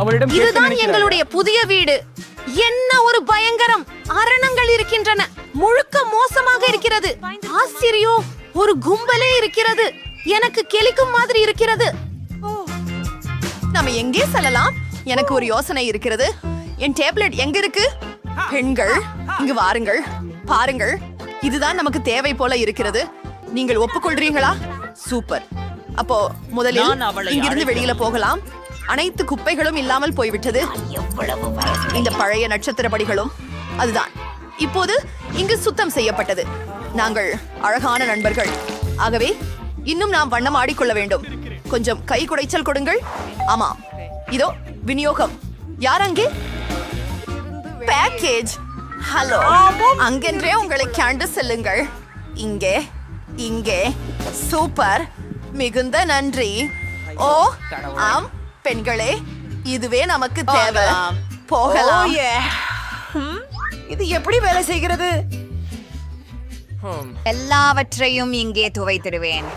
அவளிடம் இதுதான்? எங்களுடைய புதிய வீடு. என்ன ஒரு பயங்கரம். அரணங்கள் இருக்கின்றன. முழுக்க மோசமாக இருக்கிறது. ஆசிரியோ ஒரு கும்பலே இருக்கிறது. எனக்கு கெளிக்கும் மாதிரி இருக்கிறது. நம்ம எங்கே செல்லலாம்? எனக்கு ஒரு யோசனை இருக்கிறது. என் டேப்லெட் எங்க இருக்கு? பெண்கள் இங்கு வாருங்கள். பாருங்கள். இதுதான் நமக்கு தேவை போல இருக்கிறது. நீங்கள் ஒப்புக்கொள்றீங்களா சூப்பர். அப்போ முதலில் இங்கிருந்து வெளியில போகலாம். அனைத்து குப்பைகளும் இல்லாமல் போய்விட்டது. இந்த பழைய நட்சத்திர படிகளும் அதுதான். இப்போது இங்கு சுத்தம் செய்யப்பட்டது. நாங்கள் அழகான நண்பர்கள். ஆகவே இன்னும் நாம் வண்ணம் ஆடிக்கொள்ள வேண்டும். கொஞ்சம் கை குடைச்சல் கொடுங்கள். ஆமாம் இதோ விநியோகம். யார் அங்கே? பேக்கேஜ் ஹலோ அங்கென்றே உங்களை கேண்டு செல்லுங்கள். இங்கே இங்கே. சூப்பர். மிகுந்த நன்றி. ஓ ஆம். பெண்களே இதுவே நமக்கு தேவை. போகலாம். இது எப்படி வேலை செய்கிறது? எல்லாவற்றையும் இங்கே துவைத்திடுவேன்.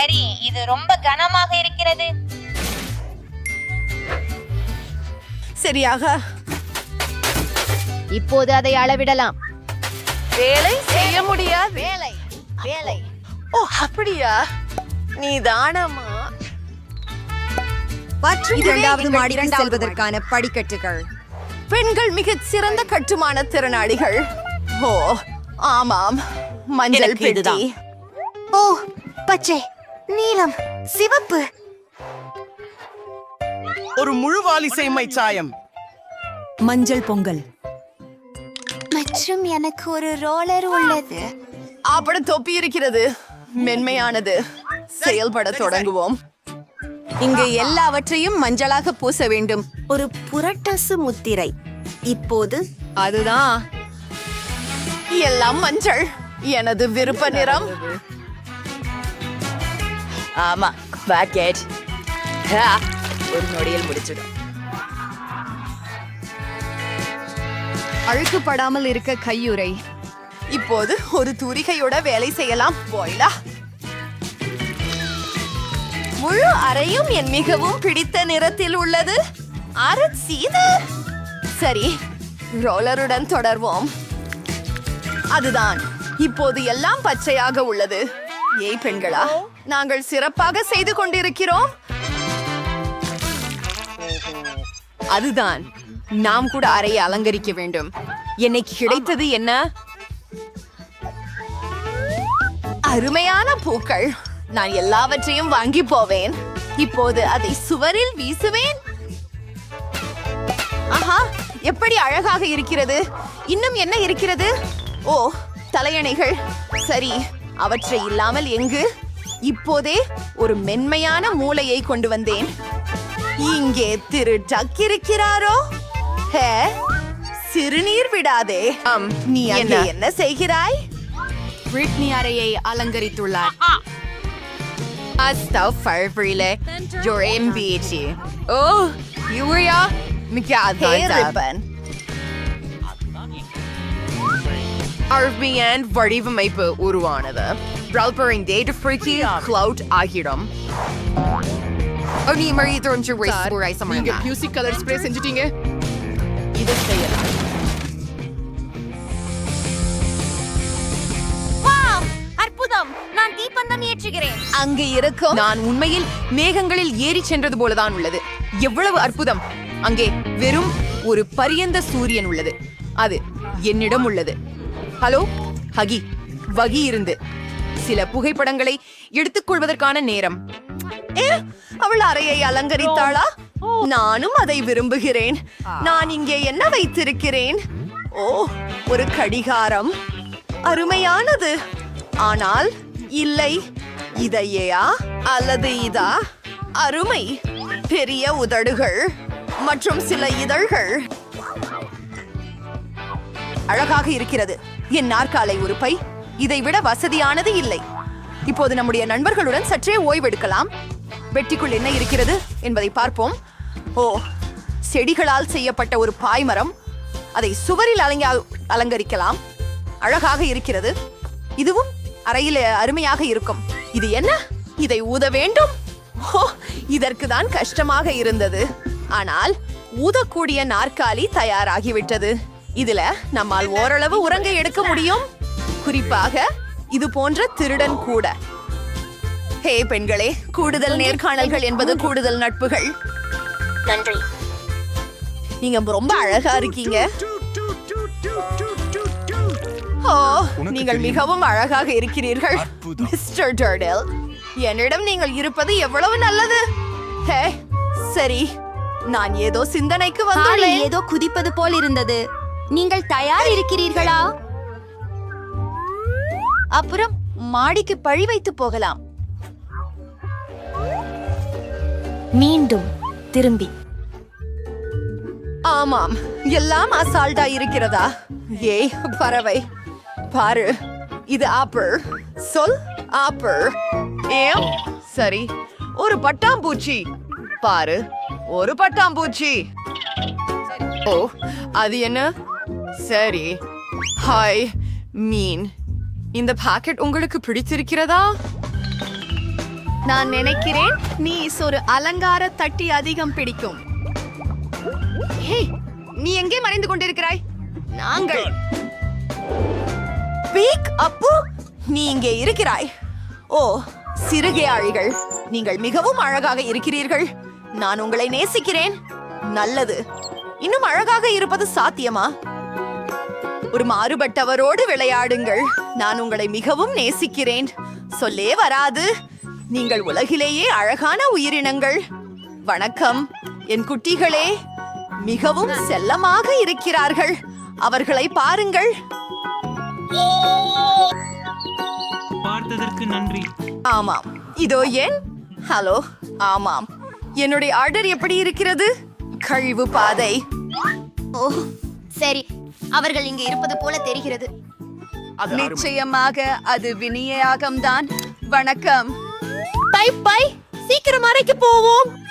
அரி இது ரொம்ப கனமாக இருக்கிறது. சரியாக. இப்போது அதை அளவிடலாம். வேலை செய்ய முடியாது. வேலை. வேலை. ஓ அப்படியா? நீ தானம்மா மற்றும் இரண்டாவது மாடிக்கு செல்வதற்கான படிக்கட்டுகள். பெண்கள் மிகச் சிறந்த கட்டுமான திறனாளிகள். ஓ ஆமாம். மஞ்சள் பெட்டி. ஓ பச்சை நீலம் சிவப்பு. ஒரு முழுவாலி சேமை சாயம். மஞ்சள் பொங்கல். மற்றும் எனக்கு ஒரு ரோலர் உள்ளது. அப்படி தொப்பி இருக்கிறது. மென்மையானது. செயல்பட தொடங்குவோம். இங்கு எல்லாவற்றையும் மஞ்சளாக பூச வேண்டும். ஒரு புரட்டசு முத்திரை. இப்போது அதுதான். எல்லாம் மஞ்சள். எனது விருப்ப நிறம். ஆமா பாக்கெட். ஒரு நொடியில் முடிச்சிடும். அழுக்குப்படாமல் இருக்க கையுறை. இப்போது ஒரு தூரிகையோட வேலை செய்யலாம். போயிலா. முழு அறையும் என் மிகவும் பிடித்த நிறத்தில் உள்ளது. அரசீது சரி ரோலருடன் தொடர்வோம். அதுதான் இப்போது எல்லாம் பச்சையாக உள்ளது. ஏய் பெண்களா நாங்கள் சிறப்பாக செய்து கொண்டிருக்கிறோம். அதுதான் நாம் கூட அறையை அலங்கரிக்க வேண்டும். என்னைக்கு கிடைத்தது என்ன? அருமையான பூக்கள். நான் எல்லாவற்றையும் வாங்கி போவேன். இப்போது அதை சுவரில் வீசுவேன். ஆஹா எப்படி அழகாக இருக்கிறது. இன்னும் என்ன இருக்கிறது? ஓ தலையணைகள். சரி அவற்றை இல்லாமல் எங்கு? இப்போதே ஒரு மென்மையான மூளையை கொண்டு வந்தேன். இங்கே திரு டக் இருக்கிறாரோ? ஹே சிறுநீர் விடாதே. நீ என்ன? செய்கிறாய்? பிரிட்னி அறையை அலங்கரித்துள்ளார். Asta farfrile, your MBT. Oh, Mikada. Hey, Ribbon. RVN வடிவமைப்பு உருவானது ரல்பரிங் டேட் ஃப்ரீக்கி கிளவுட் ஆகிடும் நீ மழை தோன்று வைசுரை நீங்க பியூசி கலர் ஸ்ப்ரே செஞ்சுட்டீங்க இதை செய்யலாம் நான் ஏற்றுகிறேன். அங்கு இருக்கும் நான் உண்மையில் மேகங்களில் ஏறி சென்றது போலதான் உள்ளது. எவ்வளவு அற்புதம். அங்கே வெறும் ஒரு பரியந்த சூரியன் உள்ளது. அது என்னிடம் உள்ளது. ஹலோ ஹகி வகி இருந்து. சில புகைப்படங்களை எடுத்துக்கொள்வதற்கான நேரம். ஏ, அவள் அறையை அலங்கரித்தாளா? நானும் அதை விரும்புகிறேன். நான் இங்கே என்ன வைத்திருக்கிறேன்? ஓ ஒரு கடிகாரம். அருமையானது. ஆனால் இல்லை இதையா அல்லது இதா? அருமை. பெரிய உதடுகள் மற்றும் சில இதழ்கள். அழகாக இருக்கிறது. என் நாற்காலை உறுப்பை. இதை விட வசதியானது இல்லை. இப்போது நம்முடைய நண்பர்களுடன் சற்றே ஓய்வெடுக்கலாம். வெட்டிக்குள் என்ன இருக்கிறது என்பதை பார்ப்போம். ஓ செடிகளால் செய்யப்பட்ட ஒரு பாய்மரம் அதை சுவரில் அலங்க அலங்கரிக்கலாம். அழகாக இருக்கிறது. இதுவும் அறையில் அருமையாக இருக்கும். இது என்ன? இதை ஊத வேண்டும்? இதற்கு தான் கஷ்டமாக இருந்தது. ஆனால் ஊதக்கூடிய நாற்காலி தயாராகிவிட்டது. இதுல நம்மால் ஓரளவு உறங்க எடுக்க முடியும். குறிப்பாக இது போன்ற திருடன் கூட. ஹே பெண்களே கூடுதல் நேர்காணல்கள் என்பது கூடுதல் நட்புகள். நன்றி. நீங்க ரொம்ப அழகா இருக்கீங்க. நீங்கள் மிகவும் அழகாக இருக்கிறீர்கள் மிஸ்டர் டர்டல். என்னிடம் நீங்கள் இருப்பது எவ்வளவு நல்லது? ஹே சரி நான் ஏதோ சிந்தனைக்கு வந்துள்ளேன். ஏதோ குதிப்பது போல் இருந்தது. நீங்கள் தயார் இருக்கிறீர்களா? அப்புறம் மாடிக்கு பழி வைத்து போகலாம். மீண்டும் திரும்பி. ஆமாம் எல்லாம் அசால்ட்டா இருக்கிறதா? ஏய் பறவை. பாரு. இது ஆப்பிள் சொல் ஆப்பிள் ஏம் சரி. ஒரு பட்டாம்பூச்சி. பாரு. ஒரு பட்டாம்பூச்சி. ஓ அது என்ன? சரி. ஹாய் மீன். இந்த பாக்கெட் உங்களுக்கு பிடித்திருக்கிறதா? நான் நினைக்கிறேன் நீ ஒரு அலங்கார தட்டி அதிகம் பிடிக்கும். நீ எங்கே மறைந்து கொண்டிருக்கிறாய்? நாங்கள். பீக் அப்பு நீ இங்கே இருக்கிறாய். ஓ சிறுகையாழிகள் நீங்கள் மிகவும் அழகாக இருக்கிறீர்கள். நான் உங்களை நேசிக்கிறேன். நல்லது. இன்னும் அழகாக இருப்பது சாத்தியமா? ஒரு மாறுபட்டவரோடு விளையாடுங்கள். நான் உங்களை மிகவும் நேசிக்கிறேன். சொல்லே வராது. நீங்கள் உலகிலேயே அழகான உயிரினங்கள். வணக்கம். என் குட்டிகளே மிகவும் செல்லமாக இருக்கிறார்கள். அவர்களை பாருங்கள். பார்த்ததற்கு நன்றி. ஆமாம். இதோ ஏன் ஹலோ ஆமாம். என்னுடைய ஆர்டர் எப்படி இருக்கிறது? கழிவு பாதை. ஓ சரி. அவர்கள் இங்கே இருப்பது போல தெரிகிறது. நிச்சயமாக அது விநியோகம்தான் வணக்கம். Bye bye. சீக்கிரம் அறைக்கு போவோம்.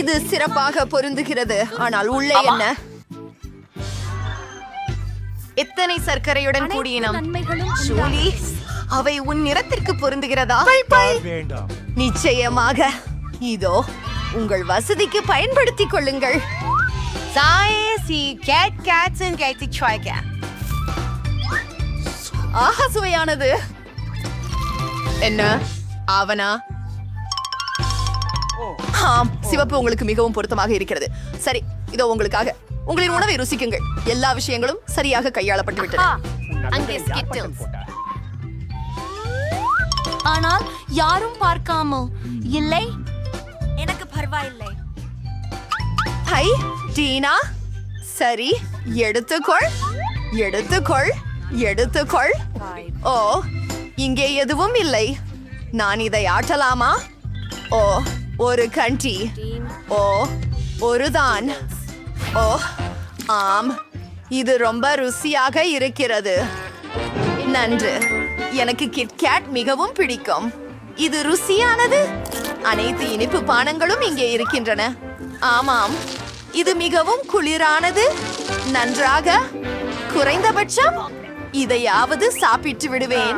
இது சிறப்பாக பொருந்துகிறது. ஆனால் உள்ளே என்ன? எத்தனை சர்க்கரையுடன் கூடிய ஜூலி அவை உன் நிறத்திற்கு பொருந்துகிறதா? நிச்சயமாக. இதோ உங்கள் வசதிக்கு பயன்படுத்திக் கொள்ளுங்கள். ஆஹா சுவையானது. என்ன? ஆவனா ஆம் சிவப்பு உங்களுக்கு மிகவும் பொருத்தமாக இருக்கிறது. சரி இதோ உங்களுக்காக. உங்களின் உணவை ருசிக்குங்கள். எல்லா விஷயங்களும் சரியாக கையாளப்பட்டு விட்டன. ஆனால் யாரும் பார்க்காமோ இல்லை? எனக்கு பரவாயில்லை. Hi Tina? சரி எடுத்துக்கொள். எடுத்துக்கொள். எடுத்துக்கொள். ஓ இங்கே எதுவும் இல்லை. நான் இதை ஆட்டலாமா? ஓ ஒரு கண்டி. ஓ ஒரு தான். ஓ ஆம். இது ரொம்ப ருசியாக இருக்கிறது. நன்று. எனக்கு கிட்கேட் மிகவும் பிடிக்கும். இது ருசியானது? அனைத்து இனிப்பு பானங்களும் இங்கே இருக்கின்றன. ஆமாம். இது மிகவும் குளிரானது. நன்றாக. குறைந்தபட்சம் இதையாவது சாப்பிட்டு விடுவேன்.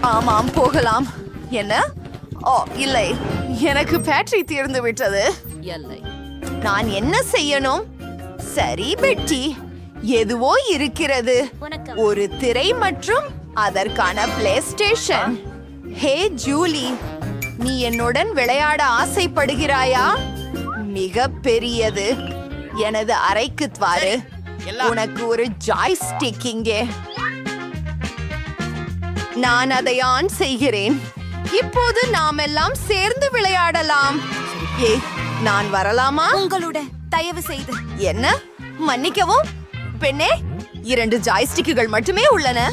ஆமாம் போகலாம். என்ன? ஓ இல்லை. எனக்கு பேட்டரி தீர்ந்து விட்டது. நான் என்ன செய்யணும்? சரி பெட்டி. எதுவோ இருக்கிறது. ஒரு திரை மற்றும் அதற்கான பிளே ஸ்டேஷன் ஹே ஜூலி. நீ என்னுடன் விளையாட ஆசைப்படுகிறாயா? மிக பெரியது எனது அறைக்கு துவாரு. உனக்கு ஒரு ஜாய்ஸ்டிக் இங்கே. நான் அதை ஆன் செய்கிறேன். இப்போது நாம் எல்லாம் சேர்ந்து விளையாடலாம். ஏ நான் வரலாமா? உங்களுடன் தயவு செய்து. என்ன? மன்னிக்கவும். பெண்ணே இரண்டு ஜாய்ஸ்டிக்குகள் மட்டுமே உள்ளன.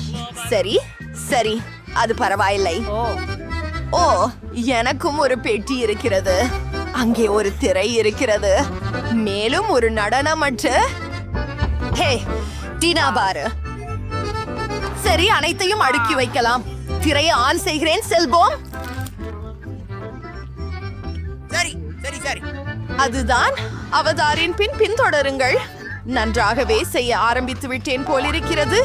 சரி சரி. அது பரவாயில்லை. ஓ. எனக்கும் ஒரு பெட்டி இருக்கிறது. அங்கே ஒரு திரை இருக்கிறது. மேலும் ஒரு நடனமற்று ஹே டீனா பாரு. சரி அனைத்தையும் அடுக்கி வைக்கலாம். திரையை ஆன் செய்கிறேன் செல்போம் அதுதான் அவதாரின் பின் பின்தொடருங்கள். நன்றாகவே செய்ய ஆரம்பித்து விட்டேன் போலிருக்கிறது.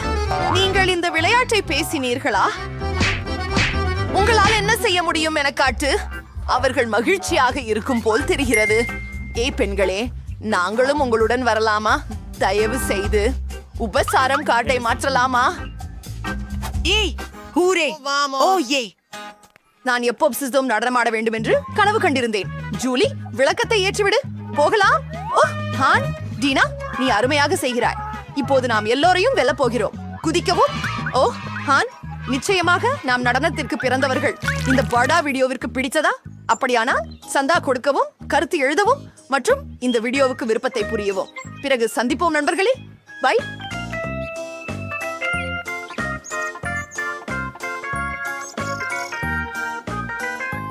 நீங்கள் இந்த விளையாட்டை பேசினீர்களா? உங்களால் என்ன செய்ய முடியும் என காட்டு. அவர்கள் மகிழ்ச்சியாக இருக்கும் போல் தெரிகிறது. ஏய் பெண்களே நாங்களும் உங்களுடன் வரலாமா? தயவு செய்து உபசாரம் காட்டை மாற்றலாமா? ஏய் ஹூரே ஓ ஏய். நான் எப்போ சிஸ்டம் நடனமாட வேண்டும் என்று கனவு கண்டிருந்தேன். ஜூலி விளக்கத்தை ஏற்றிவிடு. போகலாம். ஓ ஹான் டீனா நீ அருமையாக செய்கிறாய். இப்போது நாம் எல்லோரையும் வெல்ல போகிறோம். குதிக்கவும். ஓ ஹான் நிச்சயமாக நாம் நடனத்திற்கு பிறந்தவர்கள். இந்த படா வீடியோவிற்கு பிடித்ததா? அப்படியானால் சந்தா கொடுக்கவும் கருத்து எழுதவும் மற்றும் இந்த வீடியோவுக்கு விருப்பத்தை புரியவும். பிறகு சந்திப்போம் நண்பர்களே. பை.